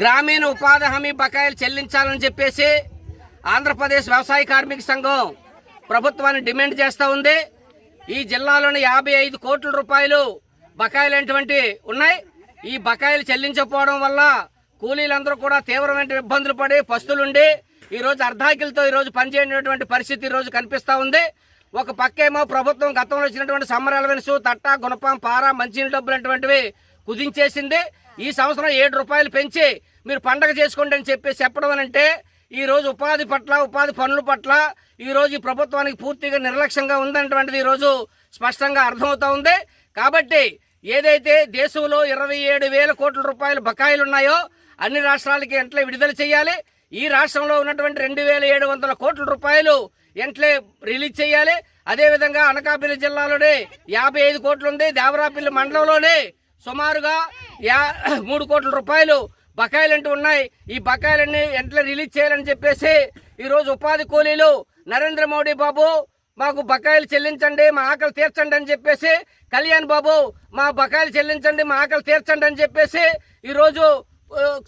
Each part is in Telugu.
గ్రామీణ ఉపాధి హామీ బకాయిలు చెల్లించాలని చెప్పేసి ఆంధ్రప్రదేశ్ వ్యవసాయ కార్మిక సంఘం ప్రభుత్వాన్ని డిమాండ్ చేస్తూ ఉంది. ఈ జిల్లాలోని యాభై ఐదు కోట్ల రూపాయలు బకాయిలైనటువంటి ఉన్నాయి. ఈ బకాయిలు చెల్లించకపోవడం వల్ల కూలీలందరూ కూడా తీవ్రమైన ఇబ్బందులు పడి పస్తులుండి ఈరోజు అర్ధాకిలతో ఈరోజు పనిచేయనటువంటి పరిస్థితి ఈ రోజు ఉంది. ఒక పక్కేమో ప్రభుత్వం గతంలో ఇచ్చినటువంటి సమ్మర్ ఎలవెన్స్ తట్ట గుణపం పార మంచినీళ్ళ డబ్బులు అటువంటివి కుదించేసింది. ఈ సంవత్సరం ఏడు రూపాయలు పెంచి మీరు పండగ చేసుకోండి అని చెప్పి చెప్పడం అంటే ఈరోజు ఉపాధి పట్ల ఉపాధి పనుల పట్ల ఈరోజు ఈ ప్రభుత్వానికి పూర్తిగా నిర్లక్ష్యంగా ఉందన్నటువంటిది ఈ రోజు స్పష్టంగా అర్థమవుతా ఉంది. కాబట్టి ఏదైతే దేశంలో ఇరవై ఏడు వేల కోట్ల రూపాయల బకాయిలు ఉన్నాయో అన్ని రాష్ట్రాలకి ఎంట్లే విడుదల చేయాలి. ఈ రాష్ట్రంలో ఉన్నటువంటి రెండు వేల ఏడు వందల కోట్ల రూపాయలు ఎంట్లే రిలీజ్ చేయాలి. అదేవిధంగా అనకాపల్లి జిల్లాలోనే యాభై ఐదు కోట్లు ఉంది దేవరాపల్లి మండలంలోనే సుమారుగా యా మూడు కోట్ల రూపాయలు బకాయిలు అంటూ ఉన్నాయి. ఈ బకాయిలన్నీ వెంటనే రిలీజ్ చేయాలని చెప్పేసి ఈరోజు ఉపాధి కూలీలు నరేంద్ర మోడీ బాబు మాకు బకాయిలు చెల్లించండి మా ఆకలి తీర్చండి అని చెప్పేసి కళ్యాణ్ బాబు మా బకాయిలు చెల్లించండి మా ఆకలి తీర్చండి అని చెప్పేసి ఈరోజు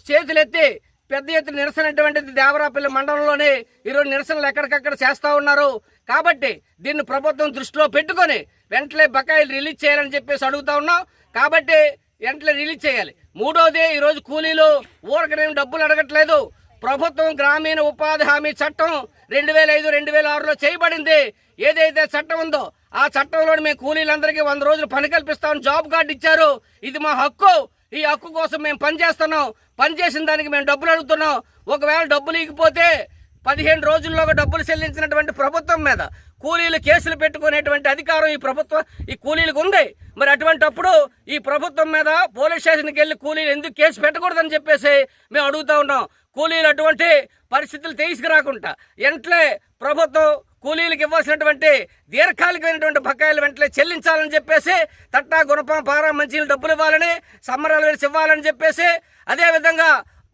చేతులెత్తి పెద్ద ఎత్తున నిరసనటువంటిది దేవరాపల్లి మండలంలోనే ఈరోజు నిరసనలు ఎక్కడికక్కడ చేస్తూ ఉన్నారు. కాబట్టి దీన్ని ప్రభుత్వం దృష్టిలో పెట్టుకొని వెంటనే బకాయిలు రిలీజ్ చేయాలని చెప్పేసి అడుగుతా ఉన్నాం. కాబట్టి వెంటనే రిలీజ్ చేయాలి. మూడోది ఈరోజు కూలీలు ఊరకనేమి డబ్బులు అడగట్లేదు. ప్రభుత్వం గ్రామీణ ఉపాధి హామీ చట్టం రెండు వేల ఐదు రెండు వేల ఆరులో చేయబడింది. ఏదైతే చట్టం ఉందో ఆ చట్టంలో మేము కూలీలందరికీ వంద రోజులు పని కల్పిస్తామని జాబ్ కార్డు ఇచ్చారు. ఇది మా హక్కు. ఈ హక్కు కోసం మేము పని చేస్తున్నాం. దానికి మేము డబ్బులు అడుగుతున్నాం. ఒకవేళ డబ్బులు ఇకపోతే పదిహేను రోజుల్లోగా డబ్బులు చెల్లించినటువంటి ప్రభుత్వం మీద కూలీలు కేసులు పెట్టుకునేటువంటి అధికారం ఈ ప్రభుత్వం ఈ కూలీలకు ఉంది. మరి అటువంటప్పుడు ఈ ప్రభుత్వం మీద పోలీస్ స్టేషన్కి వెళ్ళి కూలీలు ఎందుకు కేసు పెట్టకూడదని చెప్పేసి మేము అడుగుతా ఉన్నాం. కూలీలు అటువంటి పరిస్థితులు తీసుకురాకుండా వెంటనే ప్రభుత్వం కూలీలకు ఇవ్వాల్సినటువంటి దీర్ఘకాలికమైనటువంటి బకాయిలు వెంటనే చెల్లించాలని చెప్పేసి తట్టా గుణపం పారా మంచిలు డబ్బులు ఇవ్వాలని సమ్మరాలు వేసి ఇవ్వాలని చెప్పేసి అదేవిధంగా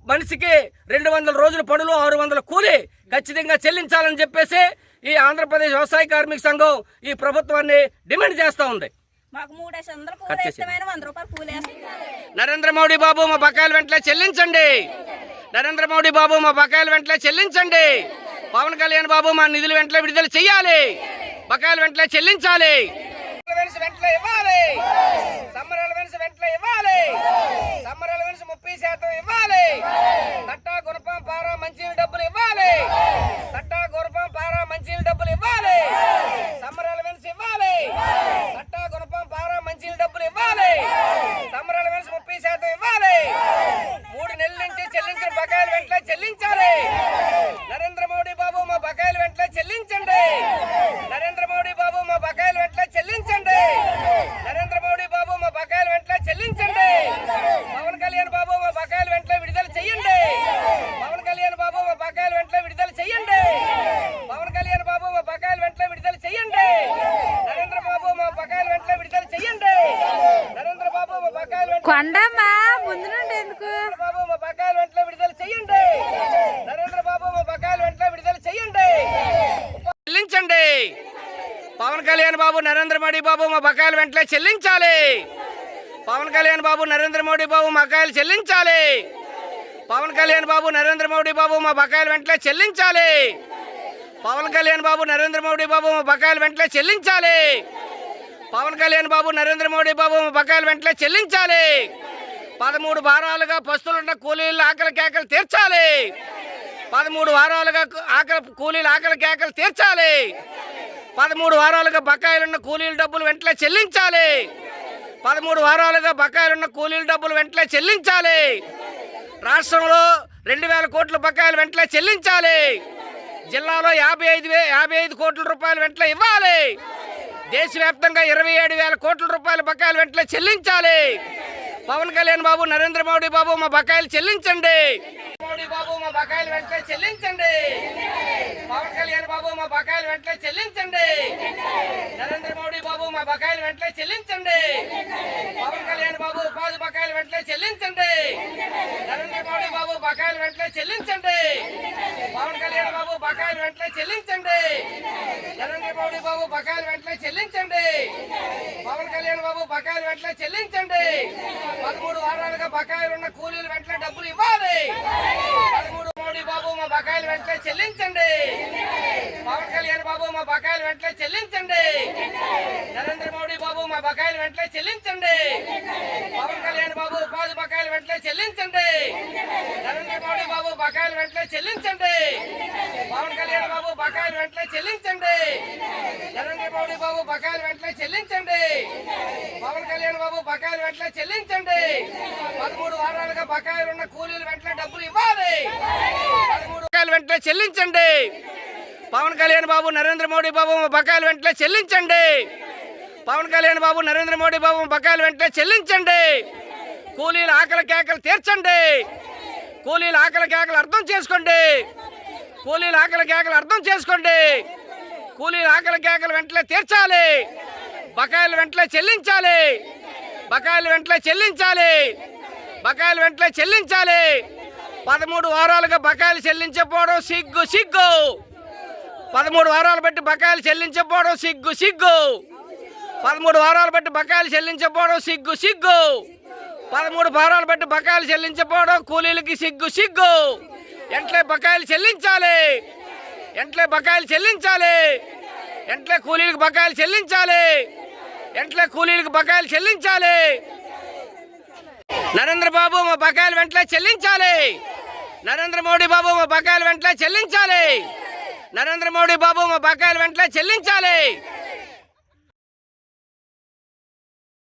మనిషికి రెండు వందల రోజుల పనులు ఆరు వందల కూలి ఖచ్చితంగా చెల్లించాలని చెప్పేసి ఈ ఆంధ్రప్రదేశ్ వ్యవసాయ కార్మిక సంఘం ఈ ప్రభుత్వాన్ని డిమాండ్ చేస్తూ ఉంది. నరేంద్ర మోడీ బాబు మా బకాయిలు వెంటనే చెల్లించండి. నరేంద్ర మోడీ బాబు మా బకాయిలు వెంటనే చెల్లించండి. పవన్ కళ్యాణ్ బాబు మా నిధులు వెంటనే విడుదల చేయాలి. బకాయిలు వెంటనే చెల్లించాలి. వెంటనే ఇవ్వాలి. సమ్మర్ అలవెన్స్ వెంటనే ఇవ్వాలి. సమ్మర్ అలవెన్స్ ముప్పై శాతం ఇవ్వాలి. తట్టా గుణపం పారా మంచి డబ్బులు ఇవ్వాలి. తట్టా గుణపం పారా మంచి డబ్బులు ఇవ్వాలి సమ్మర్ అలవెన్స్ ఇవ్వాలి తట్టా గుణపం పారా మంచి డబ్బులు ఇవ్వాలి సమ్మర్ అలవెన్స్ ముప్పై శాతం ఇవ్వాలి మూడు నెలల నుంచి చెల్లించిన బకాయిలు వెంటనే చెల్లించాలి నరేంద్ర మోడీ బాబు మా బకాయిలు వెంటనే చెల్లించండి నరేంద్ర మోడీ బాబు మా బకాయిలు వెంటనే చెల్లించండి నరేంద్ర మోడీ బాబు మా బకాయిలు వెంటనే చెల్లించండి పవన్ కళ్యాణ్ బాబు మా బకాయిలు వెంటనే విడుదల చేయండి పవన్ కళ్యాణ్ బాబు మా బకాయిలు వెంటనే విడుదల చేయండి పవన్ కళ్యాణ్ బాబు మా బకాయిలు వెంటనే విడుదల చేయండి నరేంద్ర బాబు మా బకాయిలు వెంటనే విడుదల చేయండి నరేంద్ర బాబు మా బకాయిలు వెంటనే కొండమ్మా ముందు నుండి ఎందుకు బాబు మా బకాయిలు వెంటనే విడుదల చేయండి నరేంద్ర బాబు మా బకాయిలు వెంటనే విడుదల చేయండి చెల్లించండి. పవన్ కళ్యాణ్ బాబు నరేంద్ర మోడీ బాబు మా బకాయిలు వెంటనే చెల్లించాలి. పవన్ కళ్యాణ్ బాబు నరేంద్ర మోడీ బాబు మా బకాయిలు చెల్లించాలి. పవన్ కళ్యాణ్ బాబు నరేంద్ర మోడీ బాబు మా బకాయిలు వెంటనే చెల్లించాలి. పవన్ కళ్యాణ్ బాబు నరేంద్ర మోడీ బాబు మా బకాయిలు వెంటనే చెల్లించాలి. పవన్ కళ్యాణ్ బాబు నరేంద్ర మోడీ బాబు మా బకాయిలు వెంటనే చెల్లించాలి. పదమూడు వారాలుగా పస్తులున్న కూలీల ఆకలి కేకలు తీర్చాలి. పదమూడు వారాలుగా ఆకలి కూలీల ఆకలి కేకలు తీర్చాలి. పదమూడు వారాలుగా బకాయిలున్న కూలీల డబ్బులు వెంటనే చెల్లించాలి. పదమూడు వారాలుగా బకాయిలున్న కూలీల డబ్బులు వెంటనే చెల్లించాలి. రాష్ట్రంలో రెండు వేల కోట్ల బకాయిలు వెంటనే చెల్లించాలి. జిల్లాలో యాభై ఐదు వే యాభై ఐదు కోట్ల రూపాయలు వెంటనే ఇవ్వాలి. దేశవ్యాప్తంగా ఇరవై ఏడు వేల కోట్ల రూపాయల బకాయిలు వెంటనే చెల్లించాలి. పవన్ కళ్యాణ్ బాబు నరేంద్ర మోడీ బాబు మా బకాయిలు చెల్లించండి. మోడీ బాబు మా బకాయిలు వెంటనే చెల్లించండి. పవన్ కళ్యాణ్ బాబు మా బకాయిలు వెంటనే చెల్లించండి. నరేంద్ర మోడీ బాబు మా బకాయిలు వెంటనే చెల్లించండి. పవన్ కళ్యాణ్ బాబు ఉపాధి బకాయిలు వెంటనే చెల్లించండి. నరేంద్ర మోడీ బాబు బకాయిలు వెంటనే చెల్లించండి. పవన్ కళ్యాణ్ బాబు బకాయిలు వెంటనే చెల్లించండి. నరేంద్ర మోడీ బాబు బకాయిలు వెంటనే చెల్లించండి. పవన్ కళ్యాణ్ బాబు బకాయిలు వెంటనే చెల్లించండి. పదమూడు వారాలుగా బకాయిలు ఉన్న కూలీలు వెంటనే డబ్బులు ఇవ్వాలి. పదమూడు మోడీ బాబు మా బకాయిలు వెంటనే చెల్లించండి. పవన్ కళ్యాణ్ బాబు మా బకాయిలు వెంటనే చెల్లించండి. నరేంద్ర మోడీ బాబు మా బకాయిలు వెంటనే చెల్లించండి పవన్ కళ్యాణ్ బాబు ఉపాధి బకాయిలు వెంటనే చెల్లించండి నరేంద్ర మోడీ బాబు బకాయిలు వెంటనే చెల్లించండి పవన్ కళ్యాణ్ బాబు బకాయిలు వెంటనే చెల్లించండి నరేంద్ర మోడీ బాబు బకాయిలు వెంటనే చెల్లించండి పవన్ కళ్యాణ్ బాబు బకాయిలు వెంటనే చెల్లించండి. పదమూడు వారాలుగా బకాయిలు ఉన్న కూలీలు వెంటనే డబ్బులు ఇవ్వాలి. పదమూడు బకాయిలు వెంటనే చెల్లించండి. పవన్ కళ్యాణ్ బాబు నరేంద్ర మోడీ బాబు బకాయిలు వెంటనే చెల్లించండి. పవన్ కళ్యాణ్ బాబు నరేంద్ర మోడీ బాబు బకాయిలు వెంటనే చెల్లించండి. కూలీల ఆకలి కేకలు తీర్చండి. కూలీల ఆకలి కేకలు అర్థం చేసుకోండి. కూలీల ఆకలి కేకలు అర్థం చేసుకోండి. కూలీల ఆకలి కేకలు వెంటనే తీర్చాలి. బకాయిలు వెంటనే చెల్లించాలి. బకాయిలు వెంటనే చెల్లించాలి. బకాయిలు వెంటనే చెల్లించాలి. పదమూడు వారాలుగా బకాయిలు చెల్లించకపోవడం సిగ్గు సిగ్గు. పదమూడు వారాలు బట్టి బకాయిలు చెల్లించకపోవడం సిగ్గు సిగ్గు. పదమూడు వారాలు బట్టి బకాయిలు చెల్లించకపోవడం సిగ్గు సిగ్గు. పదమూడు వారాలు బట్టి బకాయిలు చెల్లించకపోవడం కూలీలకి సిగ్గు సిగ్గు. ఎంట్లే బకాయిలు చెల్లించాలి. ఎంట్లే బకాయిలు చెల్లించాలి. ఎంట్లే కూలీలకు బకాయిలు చెల్లించాలి. వెంటనే కూలీలకు బకాయిలు చెల్లించాలి. నరేంద్ర బాబు మా బకాయిలు వెంటనే చెల్లించాలి. నరేంద్ర మోడీ బాబు మా బకాయిలు వెంటనే చెల్లించాలి. నరేంద్ర మోడీ బాబు మా బకాయిలు వెంటనే చెల్లించాలి.